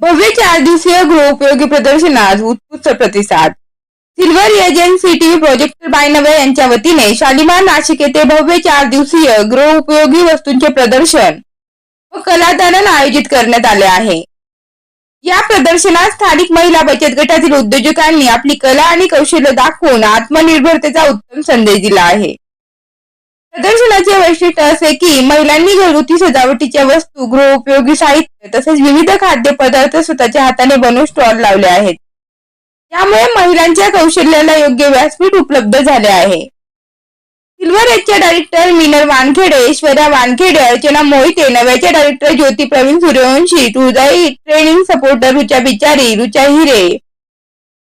भव्य चार दिवसीय गृहोपयोगी प्रदर्शनास उत्कृष्ट प्रतिसाद. सिल्वर एजन्सी टीव्ही प्रोजेक्टर बायनवे यांच्या वतीने शालिमार नाशिक येथे भव्य चार दिवसीय गृहोपयोगी वस्तूंचे प्रदर्शन व कलादालन आयोजित करण्यात आले आहे. या प्रदर्शनात स्थानिक महिला बचत गटातील उद्योजकांनी आपली कला आणि कौशल्य दाखवून आत्मनिर्भरतेचा उत्तम संदेश दिला आहे. प्रदर्शनाचे वैशिष्ट्य असे की महिलांनी घरगुती सजावटीच्या वस्तू गृहोपयोगी साहित्य तसेच विविध खाद्यपदार्थ स्वतःच्या हाताने बनवून स्टॉल लावले आहेत. त्यामुळे महिलांच्या कौशल्याला योग्य व्यासपीठ उपलब्ध झाले आहे. सिल्वर एजच्या director Minal Wankhede Aishwarya Wankhede Archana Mohite नव्याच्या director Jyoti Pravin Suryavanshi Tuljai training supporter Rucha बिचारी रुचा हिरे.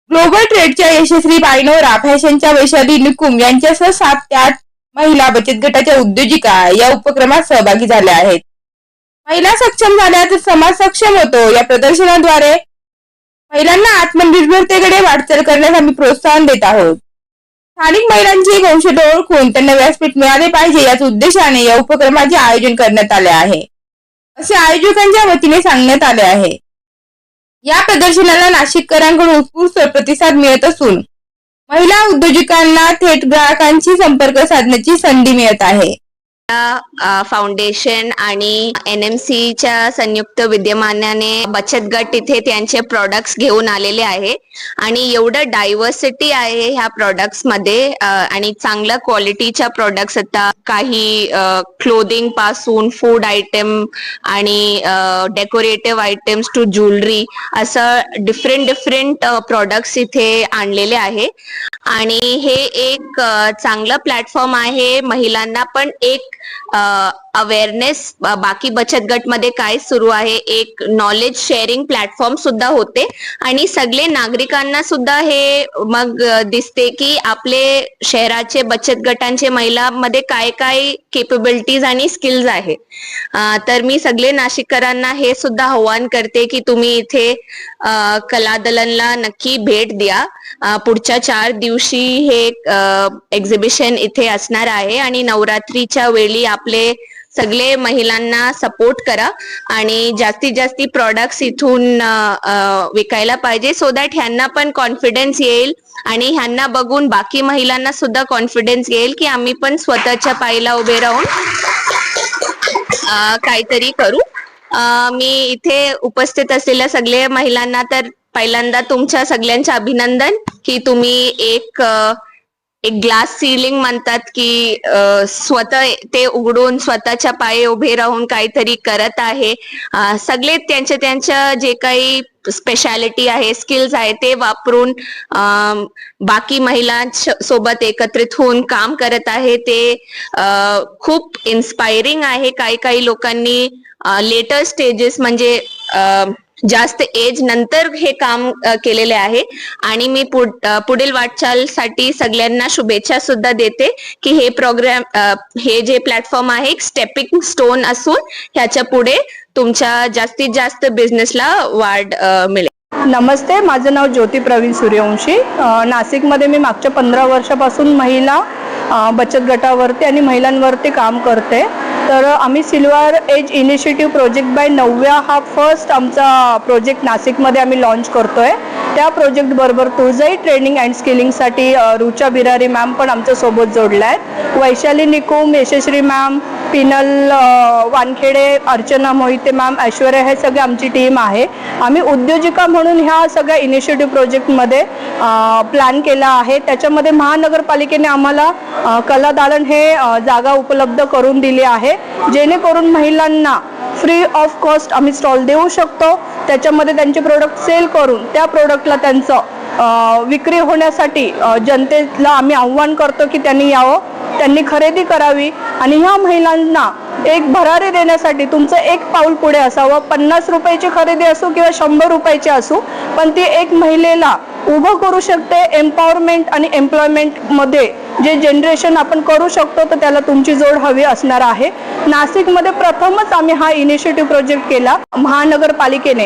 ग्लोबल ट्रेडच्या यशस्वी बायनोरा फॅशनच्या वैशाली निकुम यांच्यासह सात ते आठ महिला बचत गटाच्या उद्योजिका या उपक्रमात सहभागी झाल्या आहेत. महिला सक्षम झाल्या तर समाज सक्षम होतो. या प्रदर्शनाद्वारे महिलांना आत्मनिर्भरतेकडे वाटचाल करण्यास आम्ही प्रोत्साहन देत आहोत. स्थानिक महिलांची कौशल्य ओळखून त्यांना व्यासपीठ मिळाले पाहिजे याच उद्देशाने या उपक्रमाचे आयोजन करण्यात आले आहे. असे आयोजकांच्या वतीने सांगण्यात आले आहे. या प्रदर्शनाला नाशिककरांकडून उत्कृष्ट प्रतिसाद मिळत असून महिला उद्योजकांना थेट ग्राहकांशी संपर्क साधण्याची संधी मिळत आहे. फाउंडेशन आणि एन एम च्या संयुक्त विद्यमानाने बचत गट इथे त्यांचे प्रॉडक्ट्स घेऊन आलेले आहे. आणि एवढं डायव्हर्सिटी आहे ह्या प्रॉडक्ट्समध्ये आणि चांगल्या क्वालिटीच्या प्रॉडक्ट्स आता काही क्लोदिंगपासून फूड आयटम आणि डेकोरेटिव्ह आयटम्स टू ज्वेलरी असं डिफरंट डिफरंट प्रॉडक्ट्स इथे आणलेले आहे. आणि हे एक चांगलं प्लॅटफॉर्म आहे. महिलांना पण एक अवेअरनेस बाकी बचत गटमध्ये काय सुरू आहे एक नॉलेज शेअरिंग प्लॅटफॉर्म सुद्धा होते. आणि सगळे नागरिकांना सुद्धा हे मग दिसते की आपले शहराचे बचत गटांचे महिलांमध्ये काय काय केपेबिलिटीज आणि स्किल्स आहे. तर मी सगळे नाशिककरांना हे सुद्धा आव्हान करते की तुम्ही इथे कला दलनला नक्की भेट द्या. पुढच्या चार दिवशी हे एक्झिबिशन इथे असणार आहे आणि नवरात्रीच्या वेळी आपले सगळे महिलांना सपोर्ट करा आणि जास्तीत जास्ती प्रॉडक्ट्स इथून विकायला पाहिजे सो दॅट ह्यांना पण कॉन्फिडन्स येईल आणि ह्यांना बघून बाकी महिलांना सुद्धा कॉन्फिडन्स येईल की आम्ही पण स्वतःच्या पायला उभे राहून काहीतरी करू. मी इथे उपस्थित असलेल्या सगळ्या महिलांना तर पहिल्यांदा तुमच्या सगळ्यांचे अभिनंदन की तुम्ही एक एक ग्लास सीलिंग म्हणतात की स्वतः ते उघडून स्वतःच्या पाये उभे राहून काहीतरी करत आहे. सगळे त्यांच्या त्यांच्या जे काही स्पेशालिटी आहे स्किल्स आहे ते वापरून बाकी बाकी महिलांसोबत एकत्रित होऊन काम करत आहे. ते खूप इन्स्पायरिंग आहे. काही काही लोकांनी लेटर स्टेजेस म्हणजे जास्त एज नंतर हे काम केलेले आहे. आणि मी पुढ- पुढील वाटचालसाठी सगळ्यांना शुभेच्छा सुद्धा देते की हे प्रोग्राम हे जे प्लॅटफॉर्म आहे एक स्टेपिंग स्टोन असून ह्याच्या पुढे तुमच्या जास्तीत जास्त बिझनेसला वाढ मिळेल. नमस्ते माझं नाव ज्योती प्रवीण सूर्यवंशी. नाशिकमध्ये मी मागच्या पंधरा वर्षापासून महिला बचत गटावरती आणि महिलांवरती काम करते. तर आम्ही Silver Age initiative project by नवव्या हा फर्स्ट आमचा प्रोजेक्ट नाशिकमध्ये आम्ही लॉन्च आहे त्या प्रोजेक्टबरोबर तुळजाई ट्रेनिंग अँड स्किलिंगसाठी रुचा बिरारी मॅम पण आमच्यासोबत जोडल्या. आहेत वैशाली निकुम यशस्वी मॅम पिनल वानखेडे अर्चना मोहिते मॅम ऐश्वर्या हे सगळे आमची टीम आहे. आम्ही उद्योजिका म्हणून ह्या सगळ्या इनिशिएटिव्ह प्रोजेक्टमध्ये प्लॅन केला आहे. त्याच्यामध्ये महानगरपालिकेने आम्हाला कला दालन हे जागा उपलब्ध करून दिली आहे. जेणेकरून महिलांना फ्री ऑफ कॉस्ट आम्ही स्टॉल देऊ शकतो. त्याच्यामध्ये त्यांचे प्रोडक्ट सेल करून त्या प्रोडक्टला त्यांचं विक्री होण्यासाठी जनतेला आम्ही आव्हान करतो की त्यांनी यावं. त्यांनी खरेदी करावी आणि ह्या महिलांना एक भरारी देण्यासाठी तुमचं एक पाऊल पुढे असावं. पन्नास रुपयाची खरेदी असो किंवा शंभर रुपयाची असो पण ती एक महिलेला उभं करू शकते एम्पॉवरमेंट आणि एम्प्लॉयमेंटमध्ये जे जनरेशन आपण करू शकतो तर त्याला तुमची जोड हवी असणार आहे. नाशिकमध्ये प्रथमच आम्ही हा इनिशिएटिव्ह प्रोजेक्ट केला. महानगरपालिकेने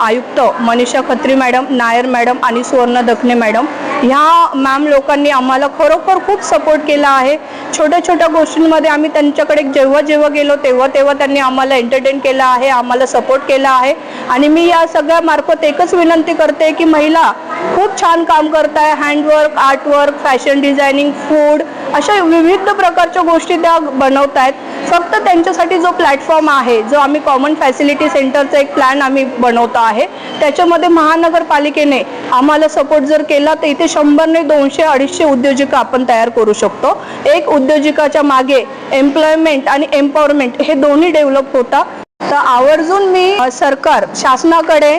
आयुक्त मनीषा खत्री मॅडम नायर मॅडम आणि सुवर्ण दखने मॅडम ह्या मॅम लोकांनी आम्हाला खरोखर खूप सपोर्ट केला आहे. छोट्या छोट्या गोष्टींमध्ये आम्ही त्यांच्याकडे जेव्हा जेव्हा गेलो तेव्हा तेव्हा त्यांनी आम्हाला एंटरटेन केलं आहे आम्हाला सपोर्ट केला आहे. आणि मी या सगळ्या मार्फत एकच विनंती करते की महिला खूप छान काम करत आहे handwork artwork fashion designing food अशा विविध प्रकारच्या गोष्टी त्या बनवत आहेत फक्त त्यांच्यासाठी जो प्लॅटफॉर्म आहे जो आम्ही कॉमन फॅसिलिटी सेंटरचा एक प्लॅन आम्ही बनवतो आहे त्याच्यामध्ये महानगरपालिकेने आम्हाला सपोर्ट जर केला तर इथे शंभरने दोनशे अडीचशे उद्योजिका आपण तयार करू शकतो. एक उद्योजिकाच्या मागे एम्प्लॉयमेंट आणि एम्पॉवरमेंट हे दोन्ही डेव्हलप होता. तर आवर्जून मी सरकार शासनाकडे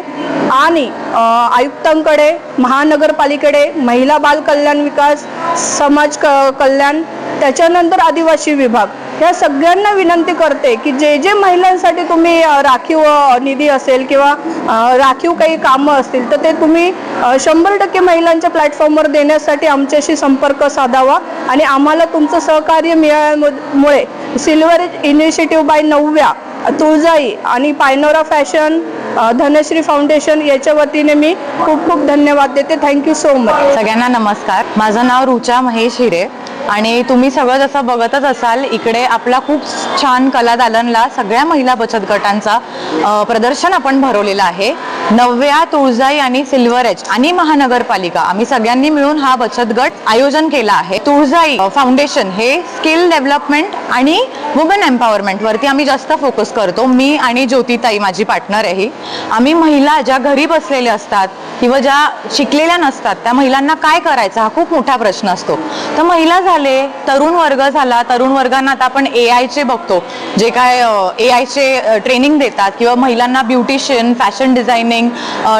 आणि आयुक्तांकडे महानगरपालिकेकडे महिला बाल कल्याण विकास समाज क कल्याण त्याच्यानंतर आदिवासी विभाग ह्या सगळ्यांना विनंती करते की जे जे महिलांसाठी तुम्ही राखीव निधी असेल किंवा राखीव काही कामं असतील तर ते तुम्ही शंभर टक्के महिलांच्या प्लॅटफॉर्मवर देण्यासाठी आमच्याशी संपर्क साधावा आणि आम्हाला तुमचं सहकार्य मिळाल्यामुळे सिल्वर इनिशिएटिव्ह बाय नवव्या तुळजाई आणि पायनोरा फॅशन धनश्री फाउंडेशन याच्या वतीने मी खूप खूप धन्यवाद देते. Thank you so much. सगळ्यांना नमस्कार. माझं नाव रुचा महेश हिरे. आणि तुम्ही सगळं जसं बघतच असाल इकडे आपला खूप छान कला दालनला सगळ्या महिला बचत गटांचा प्रदर्शन आपण भरवलेलं आहे. नवव्या तुळजाई आणि सिल्वर एच आणि महानगरपालिका. आम्ही सगळ्यांनी मिळून हा बचत गट आयोजन केला आहे. तुळजाई फाउंडेशन हे स्किल डेव्हलपमेंट आणि वुमेन एम्पॉवरमेंट वरती आम्ही जास्त फोकस करतो. मी आणि ज्योतिताई माझी पार्टनर आहे आम्ही महिला ज्या घरी बसलेल्या असतात किंवा ज्या शिकलेल्या नसतात त्या महिलांना काय करायचं हा खूप मोठा प्रश्न असतो. तर महिला झाले तरुण वर्ग झाला तरुण वर्गांना आता आपण ए आयचे बघतो. जे काय ए आयचे ट्रेनिंग देतात किंवा महिलांना ब्युटिशियन फॅशन डिझायनिंग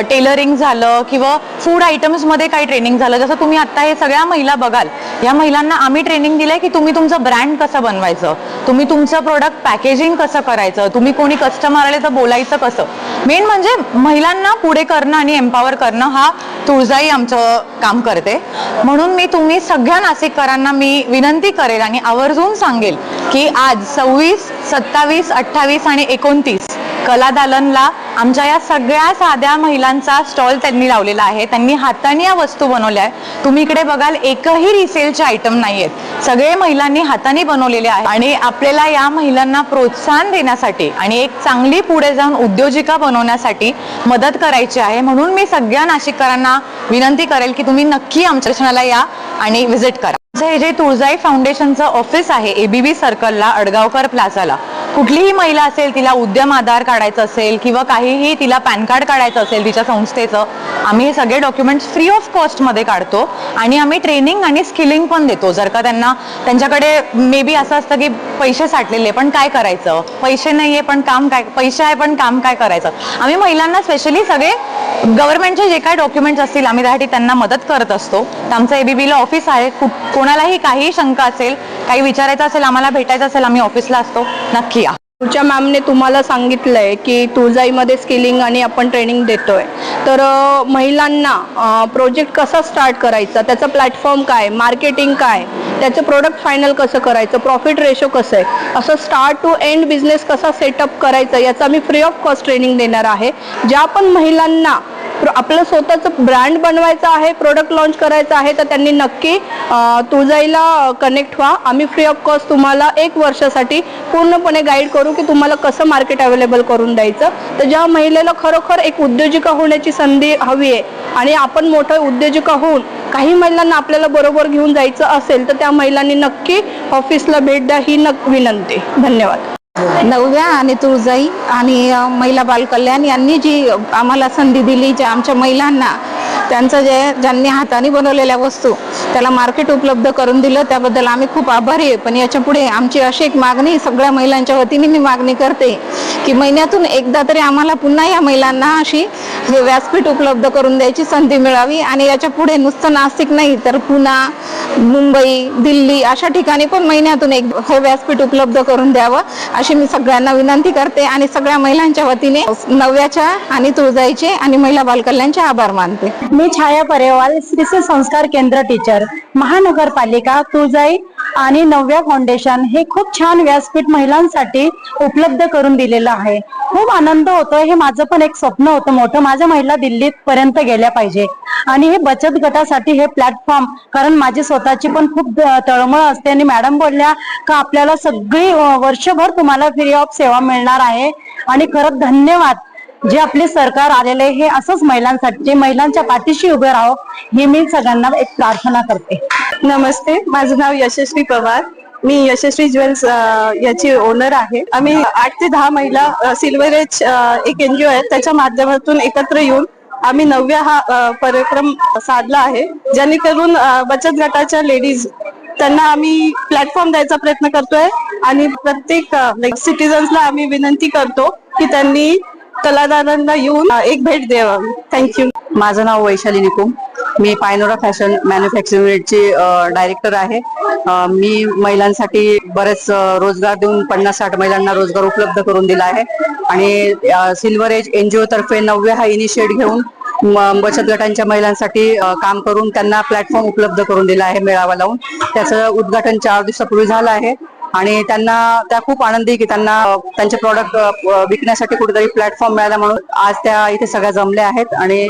टेलरिंग झालं किंवा फूड आयटम्समध्ये काही ट्रेनिंग झालं. जसं तुम्ही आता हे सगळ्या महिला बघाल या महिलांना आम्ही ट्रेनिंग दिलंय की तुम्ही तुमचं ब्रँड कसं बनवायचं? तुम्ही तुमचं प्रोडक्ट पॅकेजिंग कसं करायचं? तुम्ही कोणी कस्टमर आले तर बोलायचं कसं? मेन म्हणजे महिलांना पुढे करणं आणि एम्पॉवर करणं हा तुळजाई आमचं काम करते. म्हणून मी तुम्ही सगळ्या नाशिककरांना मी विनंती करेल आणि आवर्जून सांगेल की आज सव्वीस सत्तावीस अठ्ठावीस आणि एकोणतीस कला दालनला आमच्या या सगळ्या साध्या महिलांचा स्टॉल त्यांनी लावलेला आहे. त्यांनी हाताने या वस्तू बनवल्या आहेत. तुम्ही इकडे बघाल एकही रिसेलचे आयटम नाही आहेत सगळे महिलांनी हाताने बनवलेले आहे आणि आपल्याला या महिलांना प्रोत्साहन देण्यासाठी आणि एक चांगली पुढे जाऊन उद्योजिका बनवण्यासाठी मदत करायची आहे. म्हणून मी सगळ्या नाशिककरांना विनंती करेल की तुम्ही नक्की आमच्या दर्शनाला या आणि व्हिजिट करा. आमचं हे जे तुळजाई फाउंडेशनचं ऑफिस आहे एबीबी सर्कलला अडगावकर प्लाझाला कुठलीही महिला असेल तिला उद्यम आधार काढायचं असेल किंवा काहीही तिला पॅन कार्ड काढायचं असेल तिच्या संस्थेचं आम्ही हे सगळे डॉक्युमेंट्स फ्री ऑफ कॉस्टमध्ये काढतो आणि आम्ही ट्रेनिंग आणि स्किलिंग पण देतो. जर का त्यांना त्यांच्याकडे मे बी असं असतं की पैसे साठलेले पण काय करायचं? पैसे नाही आहे पण काम काय पैसे आहे पण काम काय करायचं? आम्ही महिलांना स्पेशली सगळे गव्हर्नमेंटचे जे काय डॉक्युमेंट्स असतील आम्ही त्यासाठी त्यांना मदत करत असतो. तर आमचं एबीबीला ऑफिस आहे. कोणालाही काही शंका असेल काही विचारायचं असेल आम्हाला भेटायचं असेल आम्ही ऑफिसला असतो. नक्की या. पुढच्या मॅमने तुम्हाला सांगितलं आहे की तुळजाईमध्ये स्किलिंग आणि आपण ट्रेनिंग देतोय. तर महिलांना प्रोजेक्ट कसा स्टार्ट करायचा? त्याचं प्लॅटफॉर्म काय? मार्केटिंग काय? त्याचं प्रोडक्ट फायनल कसं करायचं? प्रॉफिट रेशो कसं आहे? असं स्टार्ट टू एंड बिझनेस कसा सेटअप करायचा? याचा मी फ्री ऑफ कॉस्ट ट्रेनिंग देणार आहे. ज्या पण महिलांना आपलं स्वतःचं ब्रँड बनवायचं आहे प्रोडक्ट लॉन्च करायचं आहे तर त्यांनी नक्की तुझाईला तुळजाईला कनेक्ट व्हा. आम्ही फ्री ऑफ कॉस्ट तुम्हाला एक वर्षासाठी पूर्णपणे गाईड करू की तुम्हाला कसं मार्केट अवेलेबल करून द्यायचं. तर ज्या महिलेला खरोखर एक उद्योजिका होण्याची संधी हवी आहे आणि आपण मोठं उद्योजिका होऊन काही महिलांना आपल्याला बरोबर घेऊन जायचं असेल तर त्या महिलांनी नक्की ऑफिसला भेट द्या ही नक विनंती. धन्यवाद. नवव्या आणि तुळजाई आणि महिला बालकल्याण यांनी जी आम्हाला संधी दिली ज्या आमच्या महिलांना त्यांचं जे ज्यांनी हाताने बनवलेल्या वस्तू त्याला मार्केट उपलब्ध करून दिलं त्याबद्दल आम्ही खूप आभारी आहे. पण याच्यापुढे आमची अशी एक मागणी सगळ्या महिलांच्या वतीने मी मागणी करते की महिन्यातून एकदा तरी आम्हाला पुन्हा या महिलांना अशी व्यासपीठ उपलब्ध करून द्यायची संधी मिळावी. आणि याच्यापुढे नुसतं नाशिक नाही तर पुणा मुंबई दिल्ली अशा ठिकाणी पण महिन्यातून एक हे व्यासपीठ उपलब्ध करून द्यावं अशी मी सगळ्यांना विनंती करते. आणि सगळ्या महिलांच्या वतीने नव्याच्या आणि तुळजाईचे आणि महिला बालकल्याणचे आभार मानते. मी छाया परेवाल श्री श्री संस्कार केंद्र टीचर महानगरपालिका तुळजाई आणि नव्या फाउंडेशन हे खूप छान व्यासपीठ महिलांसाठी उपलब्ध करून दिलेलं आहे. खूप आनंद होतो. हे माझं पण एक स्वप्न होतं मोठं. माझ्या महिला दिल्लीत पर्यंत गेल्या पाहिजे. आणि हे बचत गटासाठी हे प्लॅटफॉर्म कारण माझी स्वतःची पण खूप तळमळ असते. आणि मॅडम बोलल्या का आपल्याला सगळी वर्षभर तुम्हाला फ्री ऑफ सेवा मिळणार आहे? आणि खरंच धन्यवाद. जे आपले सरकार आलेले आहे, हे असंच महिलांसाठी महिलांच्या पाठीशी उभे राहो ही मी सगळ्यांना एक प्रार्थना करते. नमस्ते माझं नाव यशस्वी पवार. मी यशस्वी ज्वेल्स याची ओनर आहे. आम्ही आठ ते दहा महिला सिल्वर एज एक एनजीओ आहे त्याच्या माध्यमातून एकत्र येऊन आम्ही नवव्या हा कार्यक्रम साधला आहे. जेणेकरून बचत गटाच्या लेडीज त्यांना आम्ही प्लॅटफॉर्म द्यायचा प्रयत्न करतोय. आणि प्रत्येक सिटीजन्सला आम्ही विनंती करतो की त्यांनी कलादारांना येऊन एक भेट द्यावा. थँक्यू माझं नाव वैशाली निकुम. मी पायनोरा फॅशन मॅन्युफॅक्चरिंग युनिटची डायरेक्टर आहे. मी महिलांसाठी बरेच रोजगार देऊन पन्नास साठ महिलांना रोजगार उपलब्ध करून दिला आहे. आणि सिल्वर एज जी ओतर्फे नवव्या हा इनिशिएट घेऊन म- बचत गटांच्या महिलांसाठी काम करून त्यांना प्लॅटफॉर्म उपलब्ध करून दिला आहे मेळावा लावून. त्याचं उद्घाटन चार दिवसापूर्वी झालं आहे. आणि त्यांना त्या खूप आनंदी की त्यांना त्यांचे प्रॉडक्ट विकण्यासाठी कुठेतरी प्लॅटफॉर्म मिळाला म्हणून आज त्या इथे सगळ्या जमल्या आहेत. आणि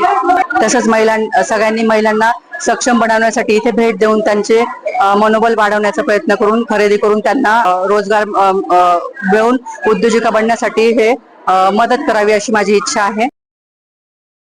तसंच महिलां सगळ्यांनी महिलांना सक्षम बनवण्यासाठी इथे भेट देऊन त्यांचे मनोबल वाढवण्याचा प्रयत्न करून खरेदी करून त्यांना रोजगार मिळवून उद्योजिका बनण्यासाठी हे मदत करावी अशी माझी इच्छा आहे.